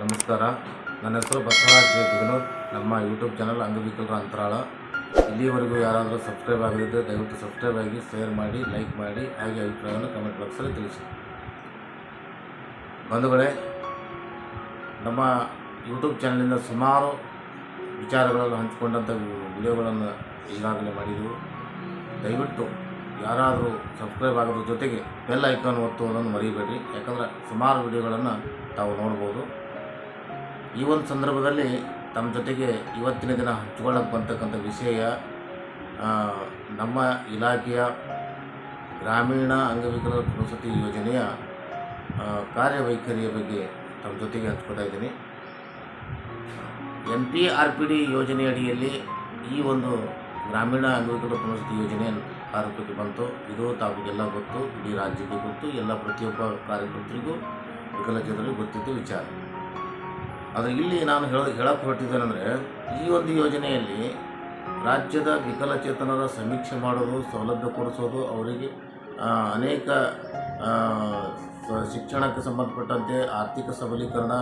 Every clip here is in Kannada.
ನಮಸ್ಕಾರ. ನನ್ನ ಹೆಸರು ಬಸವರಾಜ್ ಜೆ. ನಮ್ಮ ಯೂಟ್ಯೂಬ್ ಚಾನಲ್ ಅಂಗವಿಕಲರ ಅಂತರಾಳ. ಇಲ್ಲಿವರೆಗೂ ಯಾರಾದರೂ ಸಬ್ಸ್ಕ್ರೈಬ್ ಆಗದಿದ್ದರೆ ದಯವಿಟ್ಟು ಸಬ್ಸ್ಕ್ರೈಬ್ ಆಗಿ ಶೇರ್ ಮಾಡಿ ಲೈಕ್ ಮಾಡಿ, ಹಾಗೆ ಅಭಿಪ್ರಾಯವನ್ನು ಕಮೆಂಟ್ ಬಾಕ್ಸಲ್ಲಿ ತಿಳಿಸಿ. ಬಂಧುಗಳೇ, ನಮ್ಮ ಯೂಟ್ಯೂಬ್ ಚಾನಲಿಂದ ಸುಮಾರು ವಿಚಾರಗಳನ್ನು ಹಂಚಿಕೊಂಡಂಥ ವಿಡಿಯೋಗಳನ್ನು ಈಗಾಗಲೇ ಮಾಡಿದ್ದೆವು ದಯವಿಟ್ಟು ಯಾರಾದರೂ ಸಬ್ಸ್ಕ್ರೈಬ್ ಆಗೋದ್ರ ಜೊತೆಗೆ ಬೆಲ್ ಐಕಾನ್ ಒತ್ತುವುದನ್ನು ಮರಿಬೇಡಿ ಯಾಕಂದರೆ ಸುಮಾರು ವಿಡಿಯೋಗಳನ್ನು ತಾವು ನೋಡ್ಬೋದು. ಈ ಒಂದು ಸಂದರ್ಭದಲ್ಲಿ ತಮ್ಮ ಜೊತೆಗೆ ಇವತ್ತಿನ ದಿನ ಹಂಚ್ಕೊಳ್ಳೋಕೆ ಬಂತಕ್ಕಂಥ ವಿಷಯ ನಮ್ಮ ಇಲಾಖೆಯ ಗ್ರಾಮೀಣ ಅಂಗವಿಕಲರ ಪುನಸತಿ ಯೋಜನೆಯ ಕಾರ್ಯವೈಖರಿಯ ಬಗ್ಗೆ ತಮ್ಮ ಜೊತೆಗೆ ಹಂಚ್ಕೊತಾ ಇದ್ದೀನಿ. N P R P D ಯೋಜನೆ ಅಡಿಯಲ್ಲಿ ಈ ಒಂದು ಗ್ರಾಮೀಣ ಅಂಗವಿಕಲರ ಪುನಸತಿ ಯೋಜನೆ ಆರೋಪಕ್ಕೆ ಬಂತು. ಇದು ತಾವಿಗೆಲ್ಲ ಗೊತ್ತು, ಇಡೀ ರಾಜ್ಯಕ್ಕೆ ಗೊತ್ತು, ಎಲ್ಲ ಪ್ರತಿಯೊಬ್ಬ ಕಾರ್ಯಕರ್ತರಿಗೂ ವಿಕಲಚೇತರಿಗೂ ಗೊತ್ತಿದ್ದು ವಿಚಾರ. ಆದರೆ ಇಲ್ಲಿ ನಾನು ಹೇಳ ಹೇಳಕ್ಕೆ ಹೊರಟಿದ್ದೇನೆಂದರೆ, ಈ ಒಂದು ಯೋಜನೆಯಲ್ಲಿ ರಾಜ್ಯದ ವಿಕಲಚೇತನರ ಸಮೀಕ್ಷೆ ಮಾಡೋದು, ಸೌಲಭ್ಯ ಕೊಡಿಸೋದು, ಅವರಿಗೆ ಅನೇಕ ಶಿಕ್ಷಣಕ್ಕೆ ಸಂಬಂಧಪಟ್ಟಂತೆ ಆರ್ಥಿಕ ಸಬಲೀಕರಣ,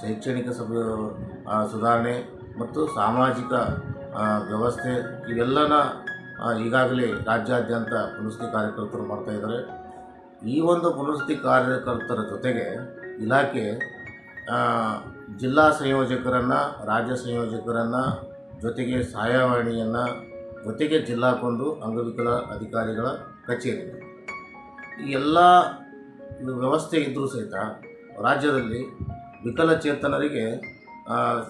ಶೈಕ್ಷಣಿಕ ಸಬ ಸುಧಾರಣೆ ಮತ್ತು ಸಾಮಾಜಿಕ ವ್ಯವಸ್ಥೆ ಇವೆಲ್ಲನ ಈಗಾಗಲೇ ರಾಜ್ಯಾದ್ಯಂತ ಪುನಸ್ತಿ ಕಾರ್ಯಕರ್ತರು ಮಾಡ್ತಾ ಇದ್ದಾರೆ. ಈ ಒಂದು ಪುನಸ್ತಿ ಕಾರ್ಯಕರ್ತರ ಜೊತೆಗೆ ಇಲಾಖೆ ಜಿಲ್ಲಾ ಸಂಯೋಜಕರನ್ನು, ರಾಜ್ಯ ಸಂಯೋಜಕರನ್ನು, ಜೊತೆಗೆ ಸಹಾಯವಾಣಿಯನ್ನು, ಜೊತೆಗೆ ಜಿಲ್ಲಾಕೊಂದು ಅಂಗವಿಕಲ ಅಧಿಕಾರಿಗಳ ಕಚೇರಿ. ಈ ಎಲ್ಲ ವ್ಯವಸ್ಥೆ ಇದ್ದರೂ ಸಹಿತ ರಾಜ್ಯದಲ್ಲಿ ವಿಕಲಚೇತನರಿಗೆ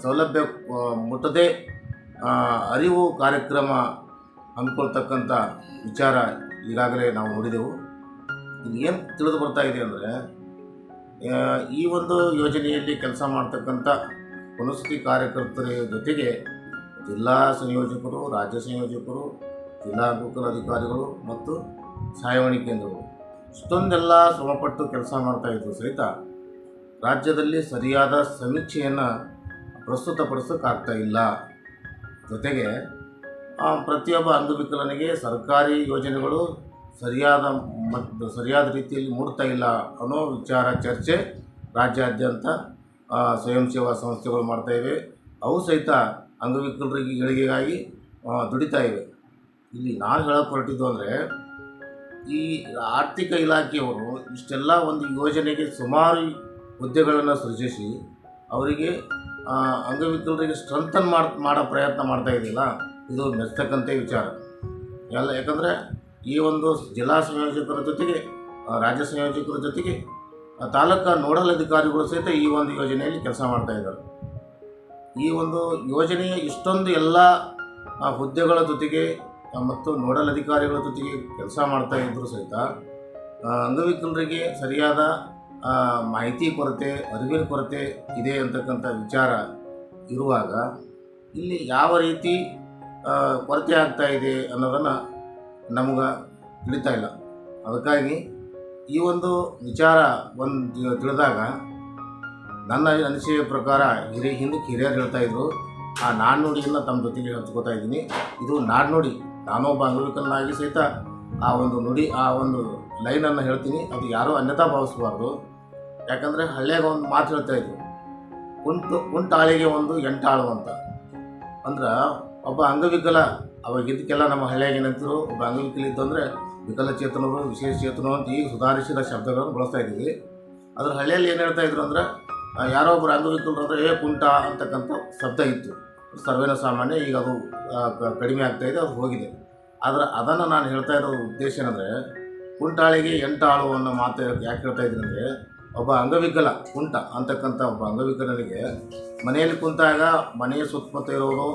ಸೌಲಭ್ಯ ಮುಟ್ಟದೇ ಅರಿವು ಕಾರ್ಯಕ್ರಮ ಹಮ್ಮಿಕೊಳ್ತಕ್ಕಂಥ ವಿಚಾರ ಈಗಾಗಲೇ ನಾವು ನೋಡಿದೆವು. ಇಲ್ಲಿ ಏನು ತಿಳಿದು ಬರ್ತಾ ಇದೆ ಅಂದರೆ ಈ ಒಂದು ಯೋಜನೆಯಲ್ಲಿ ಕೆಲಸ ಮಾಡ್ತಕ್ಕಂಥ ಪುನಸ್ತಿ ಕಾರ್ಯಕರ್ತರ ಜೊತೆಗೆ ಜಿಲ್ಲಾ ಸಂಯೋಜಕರು, ರಾಜ್ಯ ಸಂಯೋಜಕರು, ಜಿಲ್ಲಾ ಗೋಕುಲ ಅಧಿಕಾರಿಗಳು ಮತ್ತು ಸಹಾಯವಾಣಿ ಕೇಂದ್ರಗಳು ಇಷ್ಟೊಂದೆಲ್ಲ ಶ್ರಮಪಟ್ಟು ಕೆಲಸ ಮಾಡ್ತಾ ಇದ್ದು ಸಹಿತ ರಾಜ್ಯದಲ್ಲಿ ಸರಿಯಾದ ಸಮೀಕ್ಷೆಯನ್ನು ಪ್ರಸ್ತುತಪಡಿಸೋಕ್ಕಾಗ್ತಾ ಇಲ್ಲ. ಜೊತೆಗೆ ಪ್ರತಿಯೊಬ್ಬ ಅಂಗವಿಕಲನಿಗೆ ಸರ್ಕಾರಿ ಯೋಜನೆಗಳು ಸರಿಯಾದ ಮತ್ತು ಸರಿಯಾದ ರೀತಿಯಲ್ಲಿ ಮೂಡ್ತಾ ಇಲ್ಲ ಅನ್ನೋ ವಿಚಾರ ಚರ್ಚೆ ರಾಜ್ಯಾದ್ಯಂತ ಸ್ವಯಂ ಸೇವಾ ಸಂಸ್ಥೆಗಳು ಮಾಡ್ತಾ ಇವೆ. ಅವು ಸಹಿತ ಅಂಗವಿಕಲರಿಗೆ ಗಳಿಗೆಗಾಗಿ ದುಡಿತಾ ಇವೆ. ಇಲ್ಲಿ ನಾನು ಹೇಳಕ್ಕೆ ಹೊರಟಿದ್ದು ಅಂದರೆ, ಈ ಆರ್ಥಿಕ ಇಲಾಖೆಯವರು ಇಷ್ಟೆಲ್ಲ ಒಂದು ಯೋಜನೆಗೆ ಸುಮಾರು ಹುದ್ದೆಗಳನ್ನು ಸೃಜಿಸಿ, ಅವರಿಗೆ ಅಂಗವಿಕಲರಿಗೆ ಸ್ಟ್ರೆಂಥನ್ ಮಾಡ್, ಮಾಡೋ ಪ್ರಯತ್ನ ಮಾಡ್ತಾ ಇದೆಯಲ್ಲ ಇದು ಮೆಚ್ಚತಕ್ಕಂಥ ವಿಚಾರ. ಎಲ್ಲ ಯಾಕಂದರೆ ಈ ಒಂದು ಜಿಲ್ಲಾ ಸಂಯೋಜಕರ ಜೊತೆಗೆ ರಾಜ್ಯ ಸಂಯೋಜಕರ ಜೊತೆಗೆ ತಾಲೂಕು ನೋಡಲ್ ಅಧಿಕಾರಿಗಳು ಸಹಿತ ಈ ಒಂದು ಯೋಜನೆಯಲ್ಲಿ ಕೆಲಸ ಮಾಡ್ತಾ ಇದ್ದಾರೆ. ಈ ಒಂದು ಯೋಜನೆಯ ಇಷ್ಟೊಂದು ಎಲ್ಲ ಹುದ್ದೆಗಳ ಜೊತೆಗೆ ಮತ್ತು ನೋಡಲ್ ಅಧಿಕಾರಿಗಳ ಜೊತೆಗೆ ಕೆಲಸ ಮಾಡ್ತಾ ಇದ್ದರೂ ಸಹಿತ ಅಂಗವಿಕಲರಿಗೆ ಸರಿಯಾದ ಮಾಹಿತಿ ಕೊರತೆ, ಅರಿವಿನ ಕೊರತೆ ಇದೆ ಅಂತಕ್ಕಂಥ ವಿಚಾರ ಇರುವಾಗ, ಇಲ್ಲಿ ಯಾವ ರೀತಿ ಕೊರತೆ ಆಗ್ತಾ ಇದೆ ಅನ್ನೋದನ್ನು ನಮ್ಗೆ ತಿಳಿತಾ ಇಲ್ಲ. ಅದಕ್ಕಾಗಿ ಈ ಒಂದು ವಿಚಾರ ಒಂದು ತಿಳಿದಾಗ ನನ್ನ ಅನಿಸಿಕೆಯ ಪ್ರಕಾರ ಹಿರಿಯ ಹಿಂದಕ್ಕೆ ಹಿರಿಯರು ಹೇಳ್ತಾ ಇದ್ರು, ಆ ನಾಣ್ಣುಡಿಯನ್ನು ತಮ್ಮ ಜೊತೆಗೆ ಹಂಚ್ಕೋತಾ ಇದ್ದೀನಿ. ಇದು ನಾಣ್ಣುಡಿ. ನಾನೊಬ್ಬ ಅಂಗವಿಕಲನಾಗಿ ಸಹಿತ ಆ ಒಂದು ನುಡಿ, ಆ ಒಂದು ಲೈನನ್ನು ಹೇಳ್ತೀನಿ. ಅದು ಯಾರೂ ಅನ್ಯತಾ ಭಾವಿಸಬಾರ್ದು. ಯಾಕಂದರೆ ಹಳ್ಳಿಯಾಗ ಒಂದು ಮಾತು ಹೇಳ್ತಾ ಇದ್ರು, ಕುಂಟು, ಕುಂಟಾಳಿಗೆ ಒಂದು ಎಂಟಾಳು ಅಂತ. ಅಂದ್ರೆ ಒಬ್ಬ ಅಂಗವಿಕಲ, ಅವಾಗ ಇದಕ್ಕೆಲ್ಲ ನಮ್ಮ ಹಳ್ಳಿಯಾಗ ಏನಂತಿರು ಒಬ್ಬ ಅಂಗವಿಕಲ ಇದ್ದು ಅಂದರೆ ವಿಕಲಚೇತನರು ವಿಶೇಷ ಚೇತನರು ಅಂತ ಈಗ ಸುಧಾರಿಸಿದ ಶಬ್ದಗಳನ್ನು ಬಳಸ್ತಾ ಇದ್ದೀವಿ. ಅದ್ರ ಹಳ್ಳಿಯಲ್ಲಿ ಏನು ಹೇಳ್ತಾ ಇದ್ರು ಅಂದರೆ ಯಾರೋ ಒಬ್ಬರು ಅಂಗವಿಕಲರು ಅಂದರೆ, ಏ, ಕುಂಟ ಅಂತಕ್ಕಂಥ ಶಬ್ದ ಇತ್ತು. ಸರ್ವೇನ ಸಾಮಾನ್ಯ, ಈಗ ಅದು ಕಡಿಮೆ ಇದೆ, ಅದು ಹೋಗಿದೆ. ಆದರೆ ಅದನ್ನು ನಾನು ಹೇಳ್ತಾ ಇರೋ ಉದ್ದೇಶ ಏನಂದರೆ, ಕುಂಟಾಳಿಗೆ ಎಂಟಾಳು ಅನ್ನೋ ಮಾತು ಯಾಕೆ ಹೇಳ್ತಾ ಇದ್ದೀನಿ ಅಂದರೆ, ಒಬ್ಬ ಅಂಗವಿಕಲ, ಕುಂಟ ಅಂತಕ್ಕಂಥ ಒಬ್ಬ ಅಂಗವಿಕಲನಿಗೆ ಮನೆಯಲ್ಲಿ ಕುಂತಾಗ ಮನೆಯ ಸುತ್ತಮುತ್ತ ಇರೋರು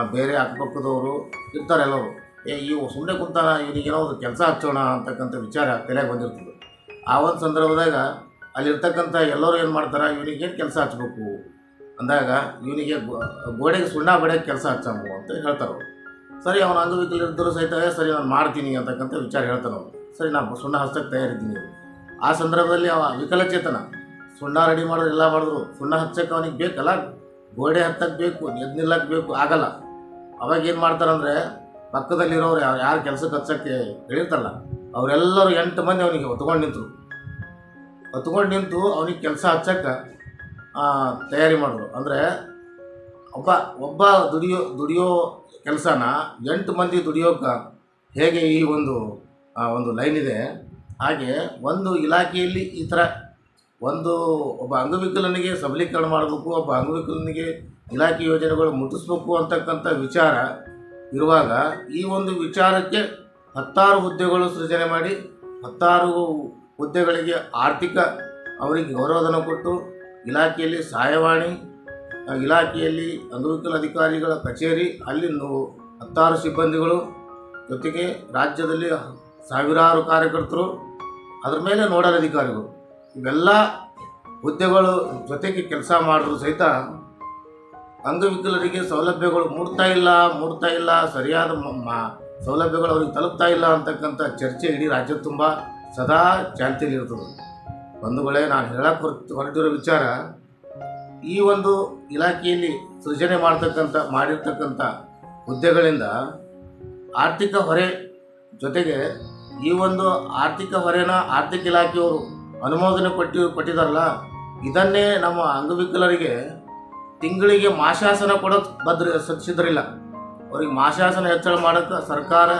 ಬೇರೆ ಅಕ್ಕಪಕ್ಕದವರು ಇರ್ತಾರೆ ಎಲ್ಲರೂ. ಏ, ಇವು ಸುಮ್ಮನೆ ಕುಂತಾನ ಇವನಿಗೇನೋ ಒಂದು ಕೆಲಸ ಹಚ್ಚೋಣ ಅಂತಕ್ಕಂಥ ವಿಚಾರ ತಲೆಗೆ ಬಂದಿರ್ತದೆ. ಆ ಒಂದು ಸಂದರ್ಭದಾಗ ಅಲ್ಲಿರ್ತಕ್ಕಂಥ ಎಲ್ಲರೂ ಏನು ಮಾಡ್ತಾರೆ ಇವನಿಗೇನು ಕೆಲಸ ಹಚ್ಚಬೇಕು ಅಂದಾಗ ಇವನಿಗೆ ಗೋಡೆಗೆ ಸುಣ್ಣ ಬಡಿಯೋಕ್ಕೆ ಕೆಲಸ ಹಚ್ಚಾಮು ಅಂತ ಹೇಳ್ತಾರೆ ಅವರು ಸರಿ, ಅವನು ಅಂಗವಿಕಲರಿದ್ದರೂ ಸಹಿತ ಸರಿ, ನಾನು ಮಾಡ್ತೀನಿ ಅಂತಕ್ಕಂಥ ವಿಚಾರ ಹೇಳ್ತಾನೆ ಅವನು ಸರಿ ನಾನು ಸುಣ್ಣ ಹಚ್ಚಕ್ಕೆ ತಯಾರಿದ್ದೀನಿ. ಆ ಸಂದರ್ಭದಲ್ಲಿ ಅವ ವಿಕಲಚೇತನ. ಸುಣ್ಣ ರೆಡಿ ಮಾಡಿದ್ರೆ ಎಲ್ಲ ಮಾಡಿದ್ರು, ಸುಣ್ಣ ಹಚ್ಚಕ್ಕೆ ಅವನಿಗೆ ಬೇಕಲ್ಲ? ಗೋಡೆ ಹತ್ತಕ್ಕೆ ಬೇಕು, ಎದ್ದು ನಿಲ್ಲಕ್ಕೆ ಬೇಕು, ಆಗಲ್ಲ. ಅವಾಗ ಏನು ಮಾಡ್ತಾರಂದ್ರೆ, ಪಕ್ಕದಲ್ಲಿರೋರು ಯಾರು ಯಾರು ಕೆಲಸಕ್ಕೆ ಹಚ್ಚಕ್ಕೆ ಹೇಳಿರ್ತಾರಲ್ಲ, ಅವರೆಲ್ಲರೂ ಎಂಟು ಮಂದಿ ಅವನಿಗೆ ಹೊತ್ಕೊಂಡು ನಿಂತರು. ಹೊತ್ಕೊಂಡು ನಿಂತು ಅವನಿಗೆ ಕೆಲಸ ಹಚ್ಚಕ್ಕೆ ತಯಾರಿ ಮಾಡಿದ್ರು ಅಂದರೆ, ಒಬ್ಬ ಒಬ್ಬ ದುಡಿಯೋ ದುಡಿಯೋ ಕೆಲಸನ ಎಂಟು ಮಂದಿ ದುಡಿಯೋಕ್ಕೆ ಹೇಗೆ ಈ ಒಂದು ಒಂದು ಲೈನ್ ಇದೆ, ಹಾಗೆ ಒಂದು ಇಲಾಖೆಯಲ್ಲಿ ಈ ಥರ ಒಂದು ಒಬ್ಬ ಅಂಗವಿಕಲನಿಗೆ ಸಬಲೀಕರಣ ಮಾಡಬೇಕು, ಒಬ್ಬ ಅಂಗವಿಕಲನಿಗೆ ಇಲಾಖೆ ಯೋಜನೆಗಳು ಮುಟ್ಟಿಸ್ಬೇಕು ಅಂತಕ್ಕಂಥ ವಿಚಾರ ಇರುವಾಗ ಈ ಒಂದು ವಿಚಾರಕ್ಕೆ ಹತ್ತಾರು ಹುದ್ದೆಗಳು ಸೃಜನೆ ಮಾಡಿ, ಹತ್ತಾರು ಹುದ್ದೆಗಳಿಗೆ ಆರ್ಥಿಕ ಅವರಿಗೆ ಗೌರವಧನ ಕೊಟ್ಟು, ಇಲಾಖೆಯಲ್ಲಿ ಸಹಾಯವಾಣಿ, ಇಲಾಖೆಯಲ್ಲಿ ಅಂಗವಿಕಲ ಅಧಿಕಾರಿಗಳ ಕಚೇರಿ, ಅಲ್ಲಿ ಹತ್ತಾರು ಸಿಬ್ಬಂದಿಗಳು, ಜೊತೆಗೆ ರಾಜ್ಯದಲ್ಲಿ ಸಾವಿರಾರು ಕಾರ್ಯಕರ್ತರು, ಅದರ ಮೇಲೆ ನೋಡಲ್ ಅಧಿಕಾರಿಗಳು. ಇವೆಲ್ಲ ಹುದ್ದೆಗಳು ಜೊತೆಗೆ ಕೆಲಸ ಮಾಡಿದ್ರು ಸಹಿತ ಅಂಗವಿಕಲರಿಗೆ ಸೌಲಭ್ಯಗಳು ಮೂಡ್ತಾ ಇಲ್ಲ ಮೂಡ್ತಾ ಇಲ್ಲ, ಸರಿಯಾದ ಸೌಲಭ್ಯಗಳು ಅವ್ರಿಗೆ ತಲುಪ್ತಾ ಇಲ್ಲ ಅಂತಕ್ಕಂಥ ಚರ್ಚೆ ಇಡೀ ರಾಜ್ಯ ತುಂಬ ಸದಾ ಚಾಲ್ತಿಯಲ್ಲಿರ್ತದೆ ಬಂಧುಗಳೇ, ನಾನು ಹೇಳಕ್ಕೆ ಹೊರಟಿರೋ ವಿಚಾರ ಈ ಒಂದು ಇಲಾಖೆಯಲ್ಲಿ ಸೃಜನೆ ಮಾಡ್ತಕ್ಕಂಥ, ಮಾಡಿರ್ತಕ್ಕಂಥ ಹುದ್ದೆಗಳಿಂದ ಆರ್ಥಿಕ ಹೊರೆ ಜೊತೆಗೆ ಈ ಒಂದು ಆರ್ಥಿಕ ಹೊರೆನ ಆರ್ಥಿಕ ಇಲಾಖೆಯವರು ಅನುಮೋದನೆ ಕೊಟ್ಟಿ ಕೊಟ್ಟಿದಾರಲ್ಲ ಇದನ್ನೇ ನಮ್ಮ ಅಂಗವಿಕಲರಿಗೆ ತಿಂಗಳಿಗೆ ಮಾಶಾಸನ ಕೊಡೋಕೆ ಬದ್ರ ಸಿದ್ಧರಿಲ್ಲ. ಅವ್ರಿಗೆ ಮಾಶಾಸನ ಹೆಚ್ಚಳ ಮಾಡೋಕ್ಕೆ ಸರ್ಕಾರ,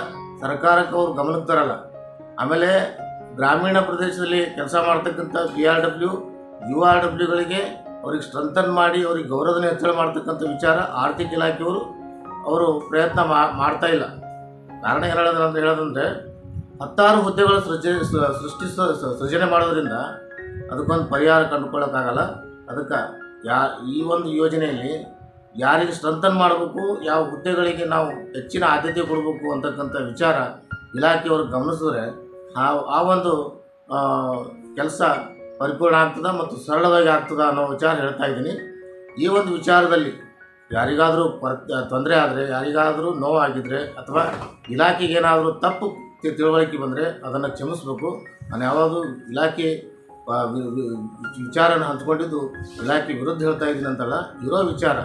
ಸರ್ಕಾರಕ್ಕೆ ಅವ್ರು ಗಮನಕ್ಕೆ ತರಲ್ಲ. ಆಮೇಲೆ ಗ್ರಾಮೀಣ ಪ್ರದೇಶದಲ್ಲಿ ಕೆಲಸ ಮಾಡ್ತಕ್ಕಂಥ B R W, U R ಡಬ್ಲ್ಯೂಗಳಿಗೆ ಅವ್ರಿಗೆ ಸ್ಟ್ರೆಂಥನ್ ಮಾಡಿ ಅವ್ರಿಗೆ ಗೌರವನ ಹೆಚ್ಚಳ ಮಾಡ್ತಕ್ಕಂಥ ವಿಚಾರ ಆರ್ಥಿಕ ಇಲಾಖೆಯವರು ಅವರು ಪ್ರಯತ್ನ ಮಾಡ್ತಾ ಇಲ್ಲ. ಕಾರಣ ಹೇಳೋದಂದರೆ ಹತ್ತಾರು ಹುದ್ದೆಗಳ ಸೃಜನೆ ಸೃಷ್ಟಿ ಸೃಜನೆ ಮಾಡೋದ್ರಿಂದ ಅದಕ್ಕೊಂದು ಪರಿಹಾರ ಕಂಡುಕೊಳ್ಳೋಕ್ಕಾಗಲ್ಲ. ಅದಕ್ಕೆ ಯಾ, ಈ ಒಂದು ಯೋಜನೆಯಲ್ಲಿ ಯಾರಿಗೆ ಸ್ಟ್ರೆಂಥನ್ ಮಾಡಬೇಕು, ಯಾವ ಹುದ್ದೆಗಳಿಗೆ ನಾವು ಹೆಚ್ಚಿನ ಆದ್ಯತೆ ಕೊಡಬೇಕು ಅಂತಕ್ಕಂಥ ವಿಚಾರ ಇಲಾಖೆಯವರು ಗಮನಿಸಿದ್ರೆ ಆ ಆ ಒಂದು ಕೆಲಸ ಪರಿಪೂರ್ಣ ಆಗ್ತದೆ ಮತ್ತು ಸರಳವಾಗಿ ಆಗ್ತದೆ ಅನ್ನೋ ವಿಚಾರ ಹೇಳ್ತಾ ಇದ್ದೀನಿ. ಈ ಒಂದು ವಿಚಾರದಲ್ಲಿ ಯಾರಿಗಾದರೂ ಪರ್, ತೊಂದರೆ ಆದರೆ, ಯಾರಿಗಾದರೂ ನೋವಾಗಿದ್ದರೆ ಅಥವಾ ಇಲಾಖೆಗೆ ಏನಾದರೂ ತಪ್ಪು ತಿಳುವಳಿಕೆ ಬಂದರೆ ಅದನ್ನು ಕ್ಷಮಿಸಬೇಕು. ನಾನು ಯಾವಾಗಲೂ ಇಲಾಖೆ ವಿಚಾರನ ಹಂಚ್ಕೊಂಡಿದ್ದು ಇಲಾಖೆ ವಿರುದ್ಧ ಹೇಳ್ತಾ ಇದ್ದೀನಿ ಅಂತಲ್ಲ, ಇರೋ ವಿಚಾರ.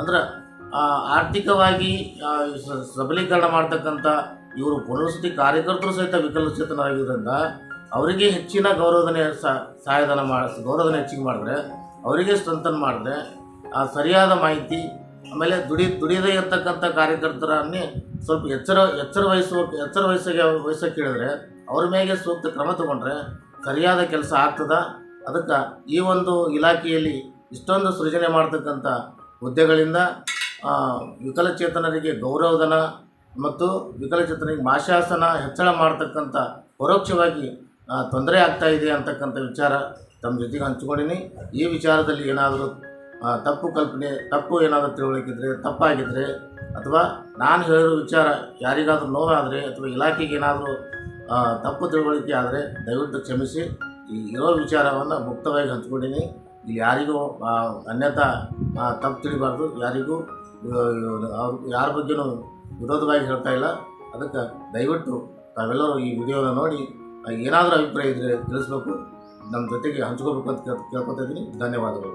ಅಂದ್ರೆ ಆರ್ಥಿಕವಾಗಿ ಸಬಲೀಕರಣ ಮಾಡ್ತಕ್ಕಂಥ ಇವರು ಪುನರ್ವಸತಿ ಕಾರ್ಯಕರ್ತರು ಸಹಿತ ವಿಕಲಚೇತನರಾಗಿರೋದ್ರಿಂದ ಅವರಿಗೆ ಹೆಚ್ಚಿನ ಗೌರವಧನೆ ಸಹಾಯಧನ ಮಾಡಿ, ಗೌರವಧನ ಹೆಚ್ಚಿಗೆ ಮಾಡಿದ್ರೆ ಅವರಿಗೆ ಸ್ಟ್ರೆಂಥನ್ ಮಾಡಿದ್ರೆ ಆ, ಸರಿಯಾದ ಮಾಹಿತಿ ಆಮೇಲೆ ದುಡಿ ದುಡಿಯದೇ ಇರ್ತಕ್ಕಂಥ ಕಾರ್ಯಕರ್ತರನ್ನೇ ಸ್ವಲ್ಪ ಎಚ್ಚರ ಎಚ್ಚರ ವಹಿಸುವ, ಎಚ್ಚರ ವಹಿಸೋಕೆ ವಹಿಸೋಕೆ ಹೇಳಿದ್ರೆ ಅವ್ರ ಮೇಲೆ ಸೂಕ್ತ ಕ್ರಮ ತಗೊಂಡ್ರೆ ಸರಿಯಾದ ಕೆಲಸ ಆಗ್ತದ. ಅದಕ್ಕೆ ಈ ಒಂದು ಇಲಾಖೆಯಲ್ಲಿ ಇಷ್ಟೊಂದು ಸೃಜನೆ ಮಾಡ್ತಕ್ಕಂಥ ಹುದ್ದೆಗಳಿಂದ ವಿಕಲಚೇತನರಿಗೆ ಗೌರವಧನ ಮತ್ತು ವಿಕಲಚೇತನರಿಗೆ ಮಾಶಾಸನ ಹೆಚ್ಚಳ ಮಾಡ್ತಕ್ಕಂಥ ಪರೋಕ್ಷವಾಗಿ ತೊಂದರೆ ಆಗ್ತಾ ಇದೆ ಅಂತಕ್ಕಂಥ ವಿಚಾರ ತಮ್ಮ ಜೊತೆಗೆ ಹಂಚ್ಕೊಂಡಿನಿ. ಈ ವಿಚಾರದಲ್ಲಿ ಏನಾದರೂ ತಪ್ಪು ಕಲ್ಪನೆ, ತಪ್ಪು ಏನಾದರೂ ತಿಳುವಳಿಕಿದ್ರೆ ತಪ್ಪಾಗಿದ್ದರೆ ಅಥವಾ ನಾನು ಹೇಳಿರೋ ವಿಚಾರ ಯಾರಿಗಾದರೂ ನೋವಾದರೆ, ಅಥವಾ ಇಲಾಖೆಗೆ ಏನಾದರೂ ತಪ್ಪು ತಿಳುವಳಿಕೆ ಆದರೆ ದಯವಿಟ್ಟು ಕ್ಷಮಿಸಿ. ಈ, ಇರೋ ವಿಚಾರವನ್ನು ಮುಕ್ತವಾಗಿ ಹಂಚ್ಕೊಂಡಿನಿ. ಇಲ್ಲಿ ಯಾರಿಗೂ ಅನ್ಯಥಾ ತಪ್ಪು ತಿಳಿಬಾರ್ದು. ಯಾರಿಗೂ ಅವ್ರ, ಯಾರ ಬಗ್ಗೆನೂ ವಿರೋಧವಾಗಿ ಹೇಳ್ತಾ ಇಲ್ಲ. ಅದಕ್ಕೆ ದಯವಿಟ್ಟು ತಾವೆಲ್ಲರೂ ಈ ವಿಡಿಯೋನ ನೋಡಿ ಏನಾದರೂ ಅಭಿಪ್ರಾಯ ಇದ್ದರೆ ತಿಳಿಸ್ಬೇಕು. ನಮ್ಮ ಜೊತೆಗೆ ಹಂಚ್ಕೋಬೇಕು ಅಂತ ಕೇಳ್ ಕೇಳ್ಕೊತಾ ಇದ್ದೀನಿ. ಧನ್ಯವಾದಗಳು.